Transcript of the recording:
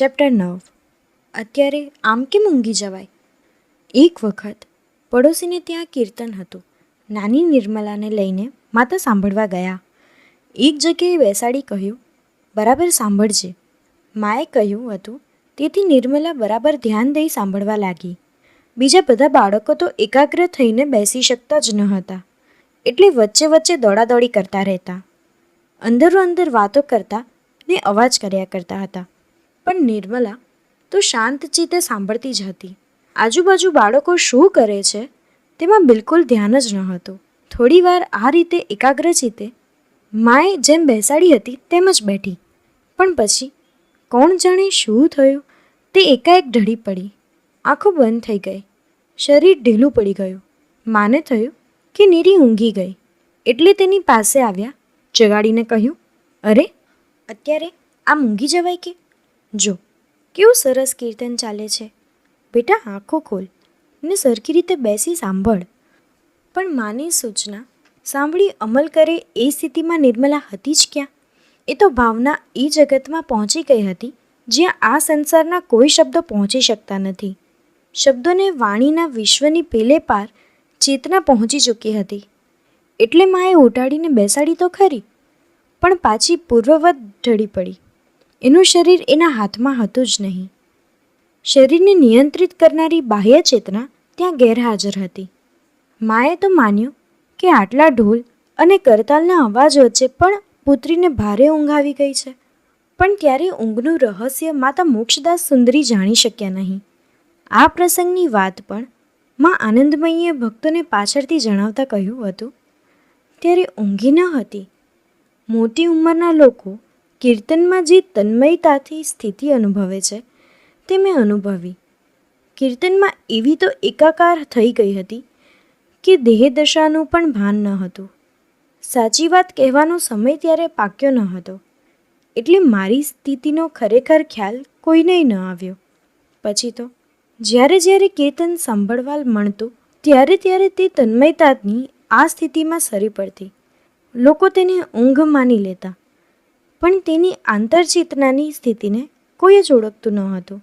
Chapter નવ. અત્યારે આમ કેમ ઊંઘી જવાય? એક વખત પડોશીને ત્યાં કીર્તન હતું. નાની નિર્મલાને લઈને માતા સાંભળવા ગયા. એક જગ્યાએ બેસાડી કહ્યું, બરાબર સાંભળજે. માએ કહ્યું હતું, તેથી નિર્મલા બરાબર ધ્યાન દઈ સાંભળવા લાગી. બીજા બધા બાળકો તો એકાગ્ર થઈને બેસી શકતા જ ન હતા. એટલે વચ્ચે વચ્ચે દોડાદોડી કરતા રહેતા. અંદરો અંદર વાતો કરતા ને અવાજ કર્યા કરતા હતા. પણ નિર્મલા તો શાંત ચિત્તે સાંભળતી જ હતી. આજુબાજુ બાળકો શું કરે છે તેમાં બિલકુલ ધ્યાન જ ન હતું. થોડીવાર આ રીતે એકાગ્ર ચિત્તે માએ જેમ બેસાડી હતી તેમ જ બેઠી. પણ પછી કોણ જાણે શું થયું? તે એકાએક ઢળી પડી. આંખો બંધ થઈ ગઈ. શરીર ઢીલું પડી ગયું. માને થયું કે નીરી ઊંઘી ગઈ. એટલે તેની પાસે આવ્યા, જગાડીને કહ્યું, અરે, અત્યારે આમ ઊંઘી જવાય કે? જો, કેવું સરસ કીર્તન ચાલે છે. બેટા, આંખો ખોલ. ને સરખી રીતે બેસી સાંભળ. પણ માની સૂચના, સાંભળી અમલ કરે એ સ્થિતિમાં નિર્મલા હતી જ ક્યાં? એ તો ભાવના એ જગતમાં પહોંચી ગઈ હતી, જ્યાં આ સંસારના કોઈ શબ્દો પહોંચી શકતા નથી. શબ્દોને વાણીના વિશ્વની પેલે પાર ચેતના પહોંચી ચૂકી હતી. એટલે માએ ઉટાડીને બેસાડી તો ખરી, પણ પાછી પૂર્વવત ઢળી પડી. એનું શરીર એના હાથમાં હતું જ નહીં. શરીરને નિયંત્રિત કરનારી બાહ્ય ચેતના ત્યાં ગેરહાજર હતી. માએ તો માન્યું કે આટલા ઢોલ અને કરતાલના અવાજ વચ્ચે પણ પુત્રીને ભારે ઊંઘ આવી ગઈ છે. પણ ત્યારે ઊંઘનું રહસ્ય માતા મોક્ષદાસ સુંદરી જાણી શક્યા નહીં. આ પ્રસંગની વાત પણ માં આનંદમયીએ ભક્તોને પાછળથી જણાવતા કહ્યું હતું. ત્યારે ઊંઘી ન હતી. મોટી ઉંમરના લોકો કીર્તનમાં જે તન્મયતાથી સ્થિતિ અનુભવે છે, તે મેં અનુભવી. કીર્તનમાં એવી તો એકાકાર થઈ ગઈ હતી કે દેહદશાનું પણ ભાન ન હતું. સાચી વાત કહેવાનો સમય ત્યારે પાક્યો ન હતો. એટલે મારી સ્થિતિનો ખરેખર ખ્યાલ કોઈને ન આવ્યો. પછી તો, જ્યારે જ્યારે કીર્તન સાંભળવા મળતું, ત્યારે ત્યારે તે તન્મયતાની આ સ્થિતિમાં સરી પડતી. લોકો તેને ઊંઘ માની લેતા. પણ તેની આંતરચેતનાની સ્થિતિને કોઈ જ ઓળખતું ન હતું.